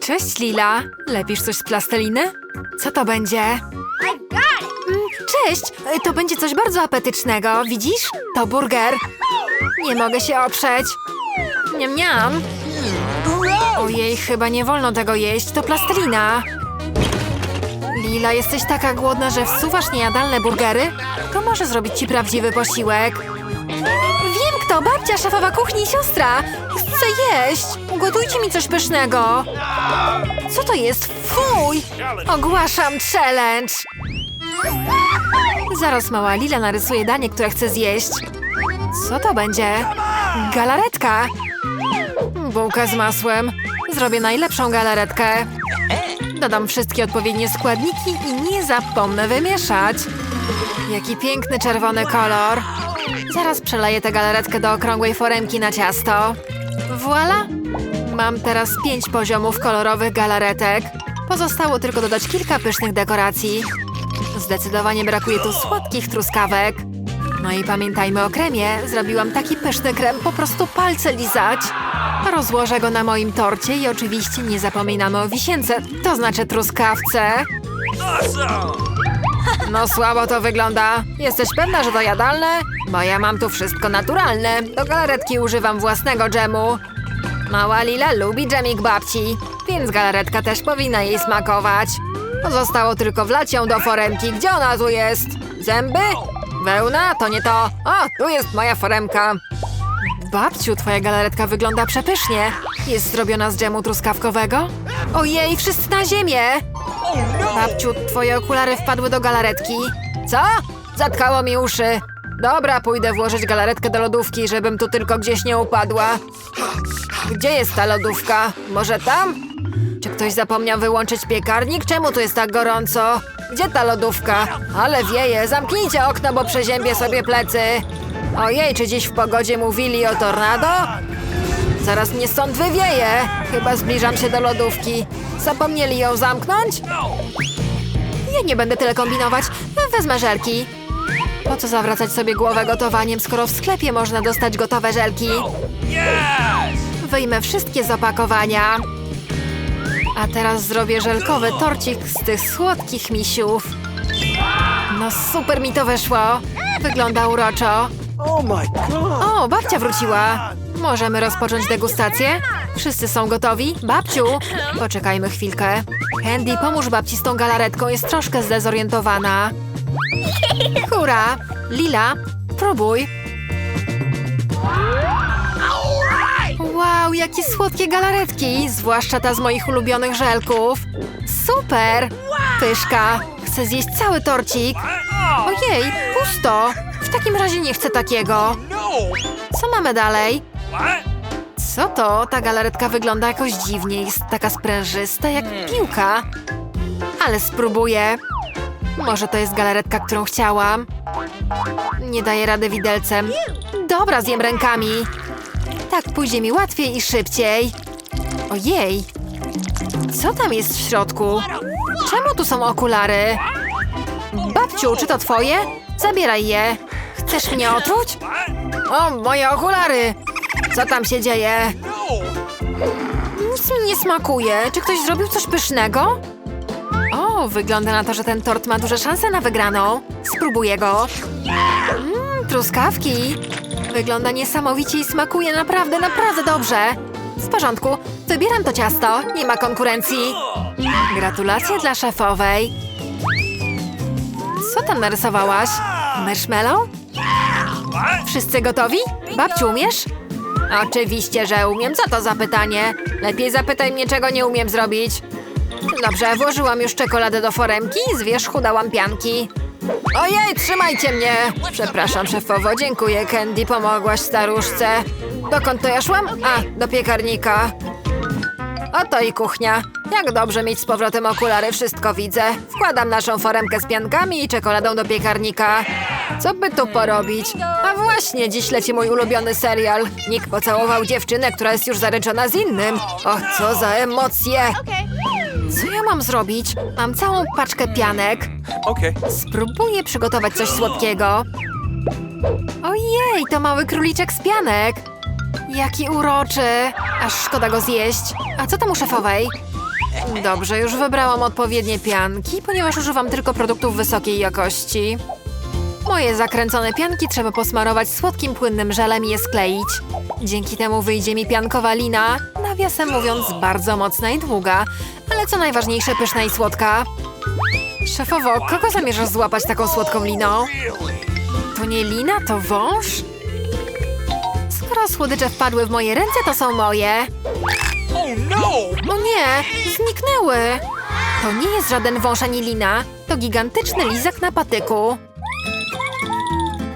Cześć, Lila. Lepisz coś z plasteliny? Co to będzie? Mm, Cześć! Y, To będzie coś bardzo apetycznego, widzisz? To burger. Nie mogę się oprzeć. Niam, niam. Ojej, chyba nie wolno tego jeść, to plastelina. Lila, jesteś taka głodna, że wsuwasz niejadalne burgery? To może zrobić ci prawdziwy posiłek. Kto, babcia, szefowa kuchni i siostra. Chcę jeść. Ugotujcie mi coś pysznego. Co to jest? Fuj! Ogłaszam challenge. Zaraz mała Lila narysuje danie, które chce zjeść. Co to będzie? Galaretka. Bułka z masłem. Zrobię najlepszą galaretkę. Dodam wszystkie odpowiednie składniki i nie zapomnę wymieszać. Jaki piękny czerwony kolor. Zaraz przeleję tę galaretkę do okrągłej foremki na ciasto. Voila! Mam teraz pięć poziomów kolorowych galaretek. Pozostało tylko dodać kilka pysznych dekoracji. Zdecydowanie brakuje tu słodkich truskawek. No i pamiętajmy o kremie. Zrobiłam taki pyszny krem, po prostu palce lizać. Rozłożę go na moim torcie i oczywiście nie zapominamy o wisience, to znaczy truskawce. No słabo to wygląda. Jesteś pewna, że to jadalne? Bo ja mam tu wszystko naturalne. Do galaretki używam własnego dżemu. Mała Lila lubi dżemik babci, więc galaretka też powinna jej smakować. Zostało tylko wlać ją do foremki. Gdzie ona tu jest? Zęby? Wełna? To nie to. O, tu jest moja foremka. Babciu, twoja galaretka wygląda przepysznie. Jest zrobiona z dżemu truskawkowego? Ojej, wszyscy na ziemię! Babciu, twoje okulary wpadły do galaretki. Co? Zatkało mi uszy. Dobra, pójdę włożyć galaretkę do lodówki, żebym tu tylko gdzieś nie upadła. Gdzie jest ta lodówka? Może tam? Czy ktoś zapomniał wyłączyć piekarnik? Czemu tu jest tak gorąco? Gdzie ta lodówka? Ale wieje, zamknijcie okno, bo przeziębię sobie plecy. Ojej, czy dziś w pogodzie mówili o tornado? Zaraz mnie stąd wywieje. Chyba zbliżam się do lodówki. Zapomnieli ją zamknąć? Ja nie będę tyle kombinować. Wezmę żelki. Po co zawracać sobie głowę gotowaniem, skoro w sklepie można dostać gotowe żelki? Wyjmę wszystkie z opakowania. A teraz zrobię żelkowy torcik z tych słodkich misiów. No super mi to wyszło. Wygląda uroczo. Oh! O, babcia wróciła. Możemy rozpocząć degustację? Wszyscy są gotowi? Babciu, poczekajmy chwilkę. Candy, pomóż babci z tą galaretką, jest troszkę zdezorientowana. Hurra! Lila, próbuj. Wow, jakie słodkie galaretki, zwłaszcza ta z moich ulubionych żelków. Super! Pyszka, chcę zjeść cały torcik. Ojej, pusto. W takim razie nie chcę takiego. Co mamy dalej? Co to? Ta galaretka wygląda jakoś dziwnie. Jest taka sprężysta jak piłka. Ale spróbuję. Może to jest galaretka, którą chciałam. Nie daję rady widelcem. Dobra, zjem rękami. Tak pójdzie mi łatwiej i szybciej. Ojej. Co tam jest w środku? Czemu tu są okulary? Babciu, czy to twoje? Zabieraj je. Chcesz mnie otruć? O, moje okulary! Co tam się dzieje? Nic mi nie smakuje. Czy ktoś zrobił coś pysznego? O, wygląda na to, że ten tort ma duże szanse na wygraną. Spróbuję go. Mmm, truskawki. Wygląda niesamowicie i smakuje naprawdę, naprawdę dobrze. W porządku, wybieram to ciasto. Nie ma konkurencji. Gratulacje dla szefowej. Co tam narysowałaś? Marshmallow? Wszyscy gotowi? Babciu, umiesz? Oczywiście, że umiem. Co to za pytanie? Lepiej zapytaj mnie, czego nie umiem zrobić. Dobrze, włożyłam już czekoladę do foremki i z wierzchu dałam pianki. Ojej, trzymajcie mnie! Przepraszam, szefowo, dziękuję, Candy, pomogłaś staruszce. Dokąd to ja szłam? A, do piekarnika. Oto i kuchnia. Jak dobrze mieć z powrotem okulary, wszystko widzę. Wkładam naszą foremkę z piankami i czekoladą do piekarnika. Co by tu porobić? A właśnie, dziś leci mój ulubiony serial. Nick pocałował dziewczynę, która jest już zaręczona z innym. Och, co za emocje! Co ja mam zrobić? Mam całą paczkę pianek. Spróbuję przygotować coś słodkiego. Ojej, to mały króliczek z pianek. Jaki uroczy! Aż szkoda go zjeść. A co tam u szefowej? Dobrze, już wybrałam odpowiednie pianki, ponieważ używam tylko produktów wysokiej jakości. Moje zakręcone pianki trzeba posmarować słodkim, płynnym żelem i je skleić. Dzięki temu wyjdzie mi piankowa lina, nawiasem mówiąc bardzo mocna i długa, ale co najważniejsze pyszna i słodka. Szefowo, kogo zamierzasz złapać taką słodką liną? To nie lina, to wąż? Skoro słodycze wpadły w moje ręce, to są moje. Oh no! O nie, zniknęły. To nie jest żaden wąż ani lina, to gigantyczny lizak na patyku.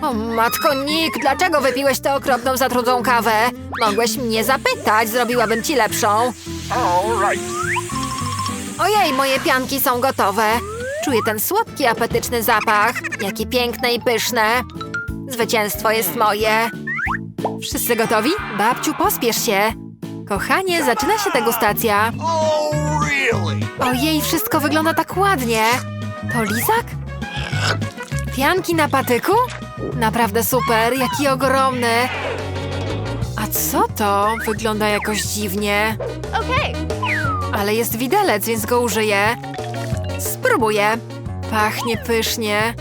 O matko Nick, dlaczego wypiłeś tę okropną, zatrudzą kawę? Mogłeś mnie zapytać, zrobiłabym ci lepszą. Ojej, moje pianki są gotowe. Czuję ten słodki, apetyczny zapach. Jakie piękne i pyszne. Zwycięstwo jest moje. Wszyscy gotowi? Babciu, pospiesz się. Kochanie, zaczyna się degustacja. Ojej, wszystko wygląda tak ładnie. To lizak? Pianki na patyku? Naprawdę super, jaki ogromny. A co to? Wygląda jakoś dziwnie. Ale jest widelec, więc go użyję. Spróbuję. Pachnie pysznie.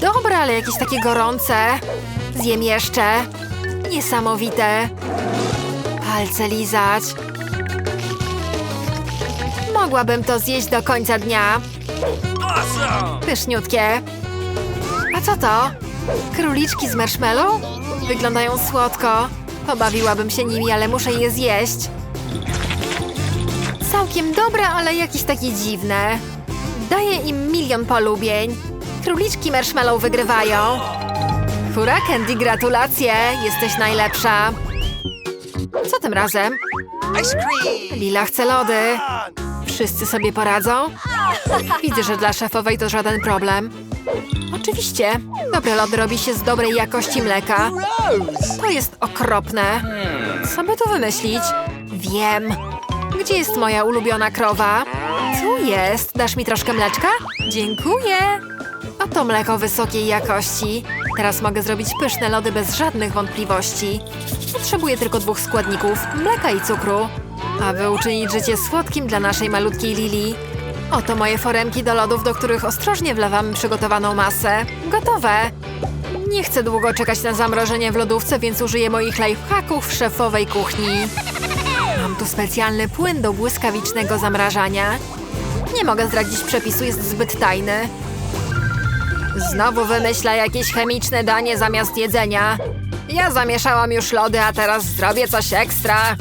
Dobra, ale jakieś takie gorące. Zjem jeszcze. Niesamowite. Palce lizać. Mogłabym to zjeść do końca dnia. Pyszniutkie. A co to? Króliczki z marshmallow? Wyglądają słodko. Pobawiłabym się nimi, ale muszę je zjeść. Całkiem dobre, ale jakieś takie dziwne. Daję im milion polubień. Króliczki marshmallow wygrywają. Hurra, Candy, gratulacje! Jesteś najlepsza. Co tym razem? Ice cream! Lila chce lody. Wszyscy sobie poradzą? Widzę, że dla szefowej to żaden problem. Oczywiście. Dobre lody robi się z dobrej jakości mleka. To jest okropne. Co by tu wymyślić? Wiem. Gdzie jest moja ulubiona krowa? Tu jest. Dasz mi troszkę mleczka? Dziękuję. Oto mleko wysokiej jakości. Teraz mogę zrobić pyszne lody bez żadnych wątpliwości. Potrzebuję tylko dwóch składników, mleka i cukru. Aby uczynić życie słodkim dla naszej malutkiej Lili. Oto moje foremki do lodów, do których ostrożnie wlewamy przygotowaną masę. Gotowe. Nie chcę długo czekać na zamrożenie w lodówce, więc użyję moich lifehacków w szefowej kuchni. Mam tu specjalny płyn do błyskawicznego zamrażania. Nie mogę zdradzić przepisu, jest zbyt tajny. Znowu wymyśla jakieś chemiczne danie zamiast jedzenia. Ja zamieszałam już lody, a teraz zrobię coś ekstra.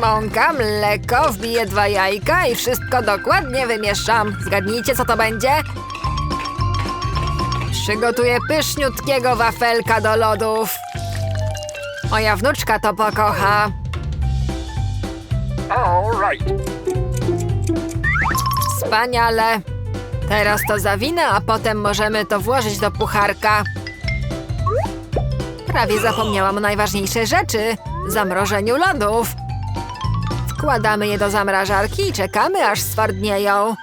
Mąka, mleko, wbiję dwa jajka i wszystko dokładnie wymieszam. Zgadnijcie, co to będzie? Przygotuję pyszniutkiego wafelka do lodów. Moja wnuczka to pokocha. All right. Wspaniale. Teraz to zawinę, a potem możemy to włożyć do pucharka. Prawie zapomniałam o najważniejszej rzeczy. Zamrożeniu lodów. Wkładamy je do zamrażarki i czekamy, aż stwardnieją.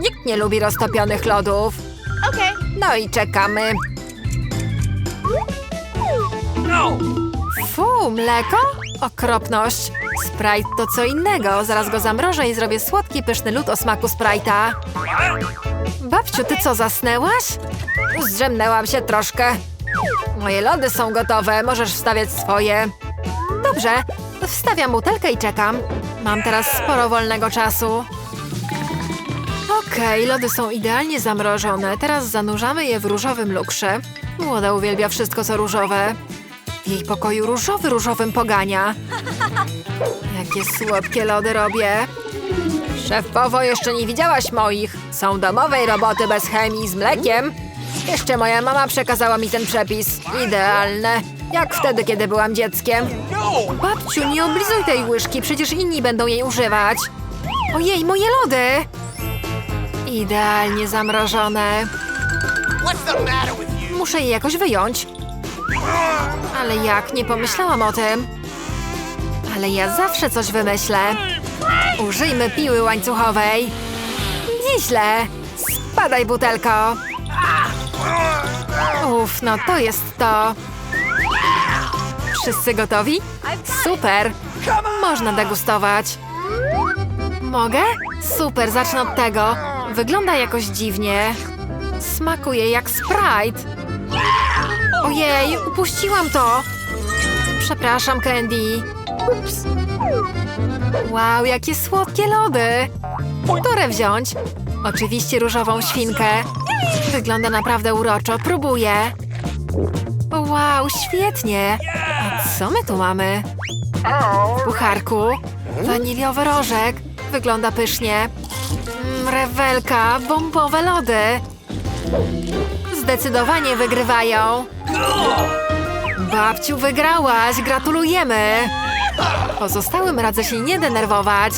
Nikt nie lubi roztopionych lodów. Okay. No i czekamy. No! Fu, mleko? Okropność. Sprite to co innego. Zaraz go zamrożę i zrobię słodki, pyszny lód o smaku Sprite'a. Babciu, ty co, zasnęłaś? Zdrzemnęłam się troszkę. Moje lody są gotowe, możesz wstawiać swoje. Dobrze, wstawiam butelkę i czekam. Mam teraz sporo wolnego czasu. Okej, lody są idealnie zamrożone. Teraz zanurzamy je w różowym lukrze. Młoda uwielbia wszystko, co różowe. Jej pokoju różowy różowym pogania. Jakie słodkie lody robię. Szefowo, jeszcze nie widziałaś moich. Są domowej roboty bez chemii z mlekiem. Jeszcze moja mama przekazała mi ten przepis. Idealne. Jak wtedy, kiedy byłam dzieckiem. Babciu, nie oblizuj tej łyżki, przecież inni będą jej używać. Ojej, moje lody! Idealnie zamrożone. Muszę je jakoś wyjąć. Ale jak? Nie pomyślałam o tym. Ale ja zawsze coś wymyślę. Użyjmy piły łańcuchowej. Nieźle. Spadaj, butelko. Uff, no to jest to. Wszyscy gotowi? Super! Można degustować. Mogę? Super, zacznę od tego. Wygląda jakoś dziwnie. Smakuje jak Sprite. Ojej, upuściłam to. Przepraszam, Candy. Wow, jakie słodkie lody. Które wziąć? Oczywiście różową świnkę. Wygląda naprawdę uroczo. Próbuję. Wow, świetnie. A co my tu mamy? W pucharku. Waniliowy rożek. Wygląda pysznie. Mm, rewelka, bombowe lody. Zdecydowanie wygrywają. Babciu, wygrałaś! Gratulujemy! Pozostałym radzę się nie denerwować.